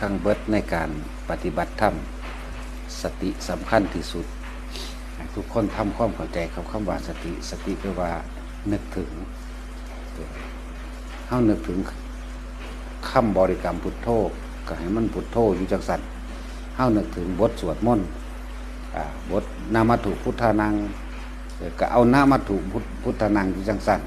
ทั้งเบิดในการปฏิบัติธรรม สติสำคัญที่สุด ทุกคนทำความเข้าใจกับคำว่าสติ สติแปลว่านึกถึงเฮานึกถึงคำบริกรรมพุทโธก็ให้มันพุทโธอยู่จังสันเฮานึกถึงบทสวดมนต์บทนามาถุพุทธานังก็เอานามาถุพุทพุทธานังอยู่จังสัน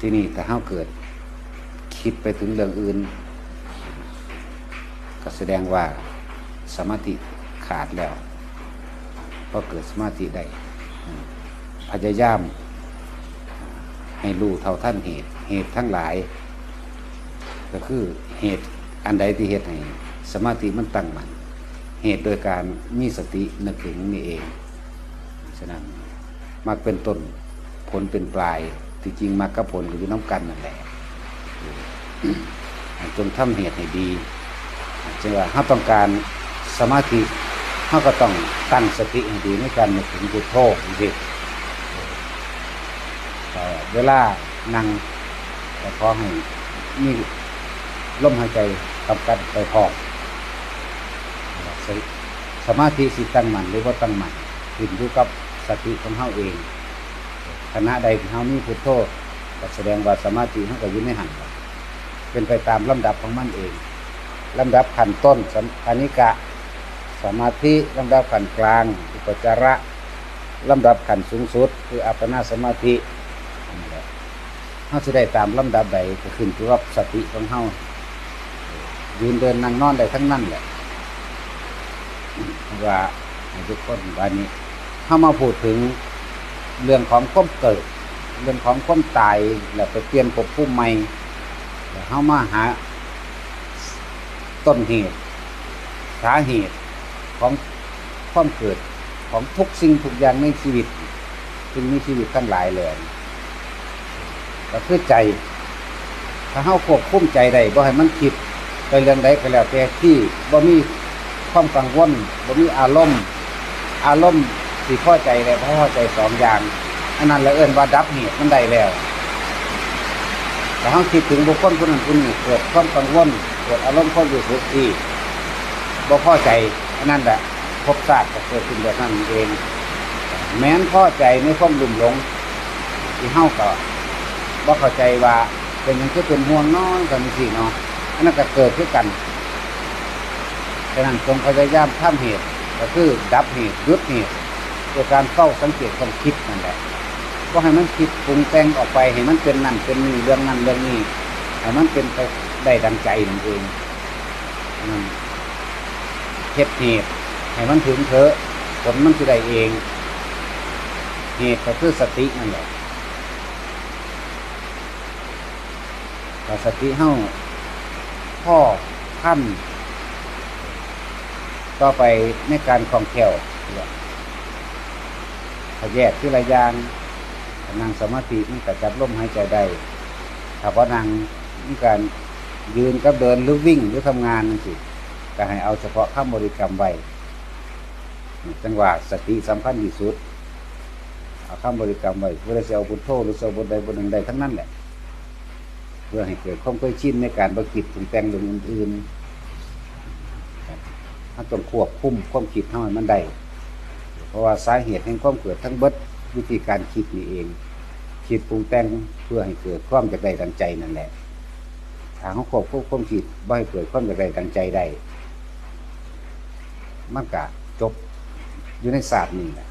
ที่นี่แต่เฮาเกิดคิดไปถึงเรื่องอื่น ก็แสดงว่าสมาธิขาดแล้วพอเกิดสมาธิได้พยายามให้รู้เท่าท่านเหตุเหตุทั้งหลาย ก็คือเหตุอันใดที่เหตุให้สมาธิมันตั้งมันเหตุโดยการมีสตินึกถึงนี่เองฉะนั้นมักเป็นต้นผลเป็นปลายที่จริงมักกับผลก็อยู่น้ำกันนั่นแหละจงทำเหตุให้ดี จึงว่าถ้าต้องการสมาธิเขาก็ต้องตั้งสติให้ดีในการนึกถึงพุทโธสิแต่เวลานั่งก็ขอให้มีลมหายใจกำกับไปพอสสมาธิสิตั้งมั่นหรือว่าตั้งมั่นขึ้นอยู่กับสติของเขาเองขณะใดที่เขามีพุทโธก็แสดงว่าสมาธิเขาก็อยืนในหันเป็นไปตามลำดับของมันเอง ลำดับขั้นต้นสัมคานิกะ สมาธิลำดับขั้นกลาง อุปจาระลำดับขั้นสูงสุด คืออัปปนาสมาธิเขาจะได้ตามลำดับใดก็ขึ้นอยู่กับสติของเขายืนเดินนั่งนอนได้ทั้งนั้นแหละว่าทุกคนวันนี้เข้ามาพูดถึงเรื่องของความเกิด เรื่องของความตายแล้วไปเปลี่ยนภพภูมิใหม่เดี๋ยวเข้ามาหา ต้นเหตุสาเหตุของความเกิดของทุกสิ่งทุกอย่างในชีวิตซึ่งมีชีวิตทั้งหลายเลยก็คือใจ ถ้าเข้าควบคุมใจได้บ่ให้มันคิดไปเรื่องใดก็แล้วแต่ที่บ่มีความกังวลบ่มีอารมณ์ อารมณ์ที่พอใจและบ่อใจสองอย่างอันนั้นเราเอิ้นว่าดับเหตุมันได้แล้วแต่เขาคิดถึงบุคคลคนนั้นคนนี้เกิดความกังวล เกิดอารมณ์ความรู้สึกที่บ่พอใจอันนั้นแหละพบศาสตร์ก็เกิดขึ้นแบบนั้นเอง แม้นพอใจในความลุ่มหลง ที่เฮาก็บ่เข้าใจว่าเป็นหยังคือเป็นห่วงน้อยกันสิเนาะอันนั้นก็เกิดขึ้นกันดังนั้นจงพยายามทำเหตุ ก็คือดับเหตุยุดเหตุโดยการเฝ้าสังเกตความคิดนั่นแหละก็ให้มันคิดปรุงแต่งออกไปให้มันเป็นนั่นเป็นนี่เรื่องนั้นเรื่องนี้ให้มันเป็นไป ได้ดังใจนั่นเองเหตุเหตุให้มันถึงเถอะผลมันจะได้เอง เหตุก็คือสตินั่นแหละแต่สติเฮ้าพ่อท่านต่อไปในการคล่องแคล่วถ้าแยกที่ระยางนั่งสมาธิมันก็จับลมหายใจได้ถ้าว่านั่งมีการ ยืนกับเดินหรือวิ่งหรือทำงานนั่นสิก็ให้เอาเฉพาะข้ามบริกรรมไว้จังหวะสติสำคัญที่สุดเอาข้ามบริกรรมไว้เพื่อจะเอาพุทโธหรือจะเอาบทใดบทหนึ่งใดทั้งนั้นแหละ เพื่อให้เกิดความเคยชินในการประกิดปรุงแต่งเรื่ออื่นๆถ้าต้องควบคุมความคิดเท่าให้มันได้เพราะว่าสาเหตุแห่งความเกิดทั้งเบิดวิธีการคิดนี่เองคิดปรุงแต่งเพื่อให้เกิดความจากใดดังใจนั่นแหละ ทางของควบคุมความคิดบ่ให้เกิดความจากใดดังใจได้มันกะจบอยู่ในศาสตร์นี่แหละ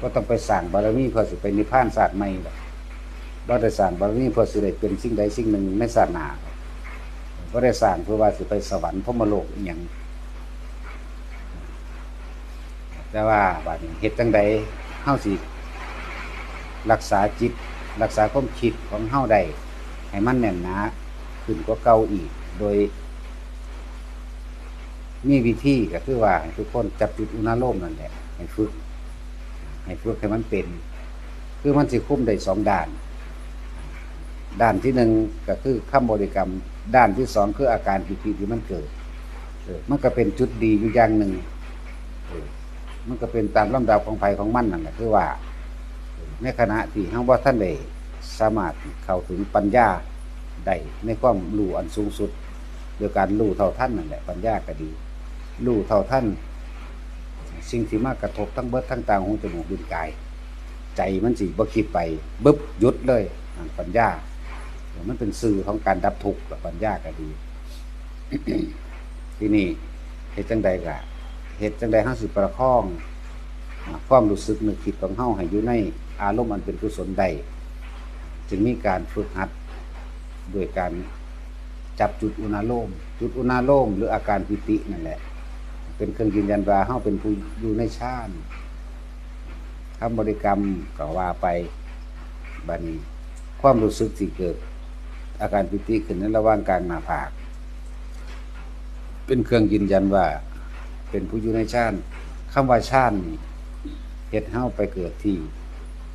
ก็ต้องไปสั่งบารมีเพื่อสิไปนิพพานศาสตร์ใหม่หรอกบ่ได้สั่งบารมีเพื่อสิได้เป็นสิ่งใดสิ่งหนึ่งในศาสนาก็ได้สั่งเพื่อว่าสิไปสวรรค์พรหมโลกอหย่างแต่ว่าบาดนี้เหตุจังใดเฮาสิรักษาจิต รักษาความคิดของเฮาได้ให้มันแน่นหนา ขึ้นกว่าเก่าอีก โดย มีวิธีก็คือว่าให้ทุกคนจับจุดอุณาโลมนั่นแหละให้ฝึก ให้ฝึกให้มันเป็น คือมันสิคุ้มได้สองด้าน ด้านที่หนึ่งก็คือข้ามบริกรรม ด้านที่สองคืออาการปิติที่มันเกิดมันก็เป็นจุดดีอยู่อย่างหนึ่งมันก็เป็นตามลำดับของภัยของมันนั่นแหละคือว่า ในขณะที่เฮาว่าท่านได้สามารถเข้าถึงปัญญา ได้ในความรู้อันสูงสุดโดยการรู้เท่าท่านนั่นแหละปัญญาก็ดีรู้เท่าท่าน สิ่งที่มากระทบทั้งเบิดทั้งตาหูจมูกลิ้นกาย ใจมันสิบ่คิดไปบึ๊บหยุดเลยปัญญามันเป็นสื่อของการดับทุกข์ปัญญาก็ดี ที่นี่เหตุจังใดกะเหตุจังใดห้าสิประคองความรู้สึกนึกคิดของเฮาให้อยู่ในอารมณ์อันเป็นกุศลใด จึงมีการฝึกหัด โดยการจับจุดอุณาโลม จุดอุณาโลมหรืออาการปิตินั่นแหละ เป็นเครื่องยืนยันว่าเฮาเป็นผู้อยู่ในฌานคำบริกรรมก็ว่าไปบานี้ความรู้สึกที่เกิด อาการปิติขึ้นในระหว่างกลางหน้าผาก เป็นเครื่องยืนยันว่า เป็นผู้อยู่ในฌานคำว่าฌานนี่เฮ็ดเฮาไปเกิดที่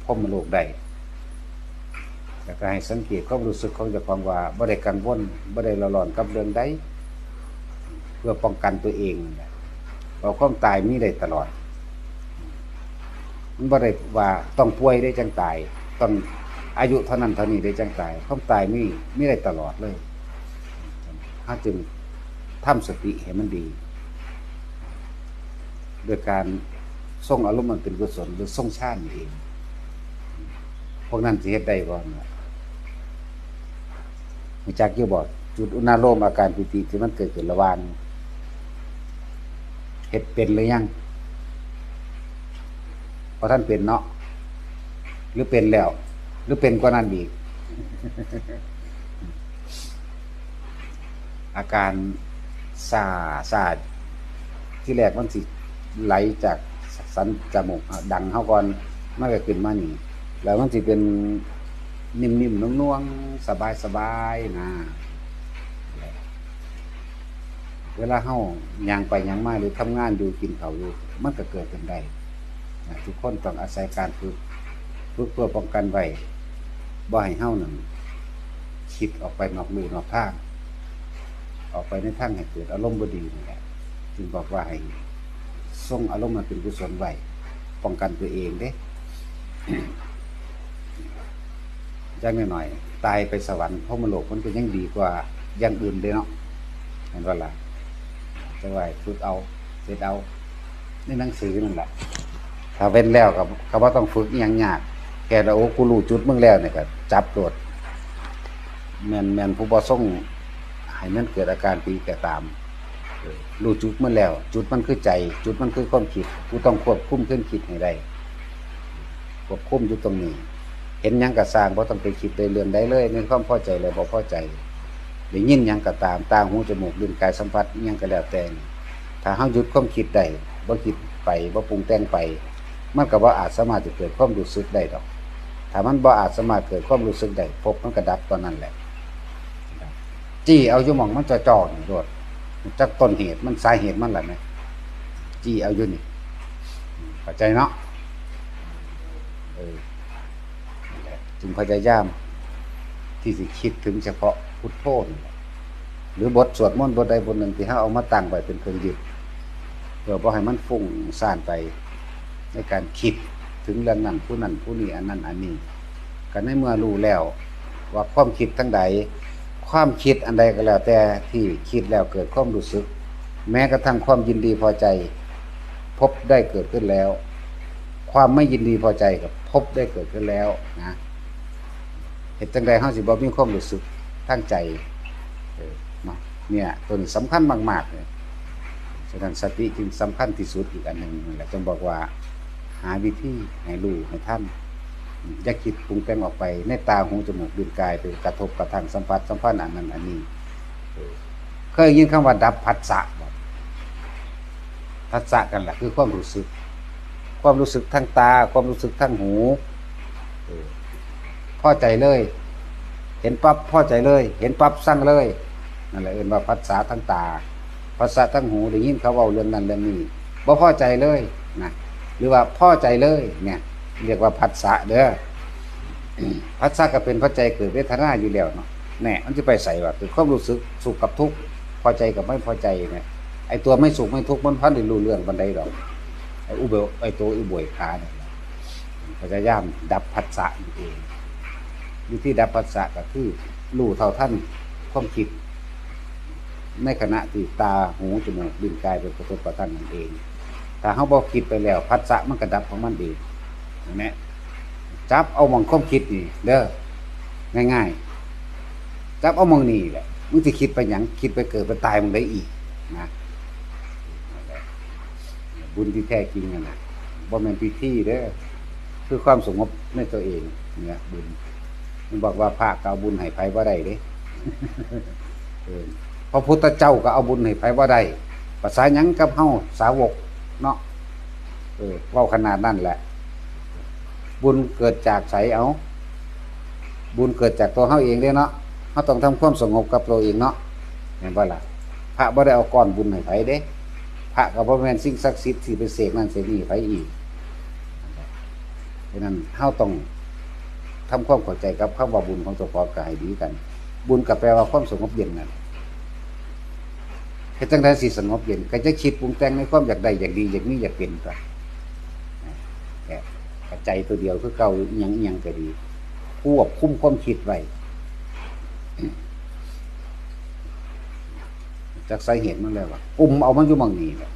พรหมโลกได้ แล้วก็ให้สังเกตความรู้สึกของเจ้าของว่าบ่ได้กังวลบ่ได้ละลอนกับเรื่องใดเพื่อป้องกันตัวเองเพราะความตายมีได้ตลอด มันบ่ได้ว่าต้องป่วยได้จังตายต้องอายุเท่านั้นเท่านี้ได้จังตายความตายมีมีได้ตลอดเลยถ้าจึงทำสติให้มันดีโดยการส่งอารมณ์มันเป็นกุศลหรือส่งชาติเอง พวกนั้นสิเฮ็ดได้บ่เนี่ย มีจักอยู่บ่จุดอุณาโลมอาการปิติที่มันเกิดขึ้นระหว่างเฮ็ดเป็นหรือยังเพราะท่านเป็นเนาะหรือเป็นแล้ว หรือเป็นกว่านั้นอีก อาการซาซาดที่แรกมันสิไหลจากสันจมูกดังเฮาก่อนมันก็ขึ้นมานี่แล้วมันสิเป็น นิ่มๆนุ่วงๆสบายๆนะเวลาเฮาย่างไปย่างมาหรือทำงานอยู่กินเขาอยู่มันก็เกิดขึ้นได้ทุกคนต้องอาศัยการฝึกฝึกเพื่อป้องกันไว้บ่ให้เฮาหนั่นคิดออกไปนอกลู่นอกทาง ออกไปในทางให้เกิดอารมณ์บดีนี่แหละจึงบอกว่าให้ส่งอารมณ์มาเป็นกุศลไว้ป้องกันตัวเองเด้ จังหน่อยๆตายไปสวรรค์พราะมโลกมันก็ยังดีกว่าอย่างอื่นเลยเนาะเห็นว่าล่ะจะไว้ฝึกเอาเสร็จเอาในหนังสือนั่นแหละถ้าเว้นแล้วกับเขาว่าต้องฝึกอย่างยาก แกแล้วโอ้กูรู้จุดมึงแล้วเนี่ยก็จับโดดแมนแมนผู้บ่ส่งให้มันเกิดอาการปีแกตามรู้จุดมันแล้ว จุดมันคือใจ จุดมันคือความคิดกูต้องควบคุมเคลื่อนคิดให้ได้ควบคุมอยู่ตรงนี้ เห็นยังกระสร้างเพราะต้องไปคิดในเรื่องใดเลยในความพอใจเลยบ่พอใจได้ยินยังกระตามตาหูจมูกลิ้นกายสัมผัสยังก็แล้วแต่ถ้าเฮาหยุดความคิดได้บ่คิดไปบ่ปรุงแต่งไป มันก็บ่อาจสามารถจะเกิดความรู้สึกได้ดอก ถ้ามันบ่อาจสามารถเกิดความรู้สึกได้พบมันก็ดับตอนนั้นแหละจี้เอาอยู่มองมันจะจ่อนี่โดดจักต้นเหตุมันสาเหตุมันแหละไหมจี้เอาอยู่นี่เข้าใจเนาะเออ จึงพยายาม ที่สิคิดถึงเฉพาะพุทโธนหรือบทสวดมนต์บทใดบทหนึ่งที่เขาเอามาตั้งไว้เป็นเครื่องยึดเพื่อบ่ให้มันฟุ้งซ่านไปในการคิดถึงเรื่องนั้นผู้นั้นผู้นี้อันนั้นอันนี้กันในเมื่อรู้แล้ว ว่าความคิดทั้งใดความคิดอันใดก็แล้วแต่ที่คิดแล้วเกิดความรู้สึก แม้กระทั่งความยินดีพอใจ พบได้เกิดขึ้นแล้ว ความไม่ยินดีพอใจกับพบได้เกิดขึ้นแล้วนะ เหตุจังใดเฮาสิบ่มีความรู้สึกทั้งใจเออเนาะเนี่ยตัวนี้สำคัญมากๆเลยฉะนั้นสติจึงสำคัญที่สุดอีกอันหนึ่งแหละต้องบอกว่าหาวิธีให้รู้ให้ท่านอย่าคิดปรุงแต่งออกไป ในตาหูจมูกลิ้นกายไปกระทบกระทั่งสัมผัสสัมพันธ์อันนั้นอันนี้เคยยินคำว่าดับผัสสะบ่ผัสสะกันแหละคือความรู้สึก ความรู้สึกทางตา ความรู้สึกทางหู พ่อใจเลย เห็นปั๊บพ่อใจเลย เห็นปั๊บสั่งเลยนั่นแหละเอื่นว่าภาษาทางตาภาษาทางหูได้ยินเขาเว้าเรื่องนั้นเรื่องนี้บ่พอใจเลยนะหรือว่าพ่อใจเลย เนี่ย เรียกว่าผัสสะเด้ออืมผัสสะก็เป็นพอใจเกิดเวทนาอยู่แล้วเนาะแน่มันจะไปใส่ว่าคือความรู้สึกสุขกับทุกข์พอใจกับไม่พอใจเนี่ยไอตัวไม่สุขไม่ทุกข์มันพันได้รู้เรื่องบันไดดอกไอ้อุเบลไอตัวอุบวยขาเนี่ยพยายามดับผัสสะเอง วิธีดับผัสสะก็คือรู้เท่าท่านความคิด ในขณะที่ตาหูจมูกลิ้นกายเป็นกระทบกระทั่งนั่นเอง ถ้าเฮาบ่คิดไปแล้วพัสสะมันก็ดับของมันเองเห็นไหมจับเอามองความคิดนี่เด้อง่ายๆจับเอามองนี่แหละมึงสิคิดไปหยังคิดไปเกิดไปตายมึงได้อีกนะบุญที่แท้จริงน่ะบ่แม่นพิธีเด้อคือความสงบในตัวเองเนี่ยบุญ มันบอกว่าพระก็เอาบุญให้ไผบ่ได้เด้เออพระพุทธเจ้าก็เอาบุญให้ไผบ่ได้ภาษาหยังกับเฮาสาวกเนาะเออเว้าขนาดนั้นแหละ บุญเกิดจากไสเอา บุญเกิดจากตัวเฮาเองเด้เนาะเฮาต้องทำความสงบกับตัวเองเนาะเห็นบ่ล่ะพระบ่ได้เอาก้อนบุญให้ไผเด้พระก็บ่แม่นสิ่งศักดิ์สิทธิ์ที่ไปเสกนั่นเสกนี่ไผอีกเพราะนั้นเฮาต้อง ทำความเข้าใจกับคำว่าบุญของเจ้าของก็ให้ดีกัน บุญก็แปลว่าความสงบเย็นนั่นเฮ็ดจังได๋สิสงบเย็นก็จะคิดปรุงแต่งในความอยากได้อยากดีอยากมีอยากเป็นไปแค่ปัจตัวเดียวคือเก่าอิหยังอิหยังก็ดีควบคุมความคิดไว้จากสาเหตุมันแล้วว่าอุ้มเอามันอยู่หมองนี้แหละ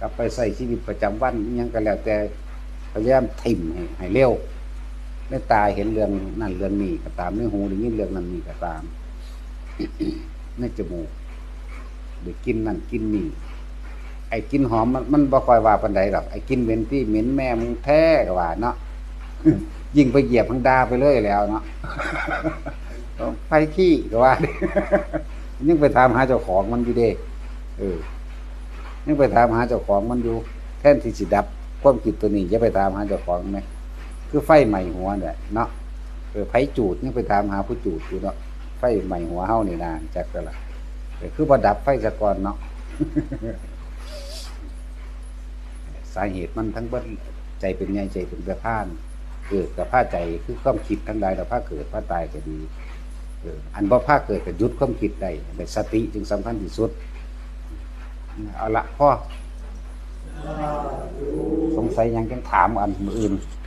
กลับไปใส่ชีวิตประจำวันอิหยังก็แล้วแต่พยายามทิ่มให้ให้เร็ว ในตาเห็นเรื่องนั่นเรื่องนี้ก็ตามในหูได้ยินเรื่องนั้นนี่ก็ตามในจมูกได้กินนั่นกินนี่ไอ้กินหอมมันมันบ่คอยว่าปานใดหรอกไอ้กินเหม็นที่เหม็นแม่มึงแท้กว่าเนาะยิ่งไปเหยียบพังดาไปเลยแล้วเนาะไปขี้ก็ว่ายังไปถามหาเจ้าของมันอยู่เด้เออยังไปถามหาเจ้าของมันอยู่ แท่นที่สิดับความคิดตัวนี้อย่าไปตามหาเจ้าของไหม คือไฟใหม่หัวเนี่ยเนาะเออไผจูดนี่ไปตามหาผู้จูดอยู่เนาะไฟใหม่หัวเฮานี่นานจักก็ละแต่คือบ่ดับไฟซะก่อนเนาะสาเหตุมันทั้งเบิดใจเป็นใหญ่ใจเป็นประพานเกิดกับผ้าใจคือความคิดทั้งหลายแล้วผ้าเกิดผ้าตายก็ดีอันบ่ผ้าเกิดก็หยุดความคิดได้แต่สติจึงสำคัญที่สุดเอาละพ่อสงสัยยังจังถามอันมืออื่น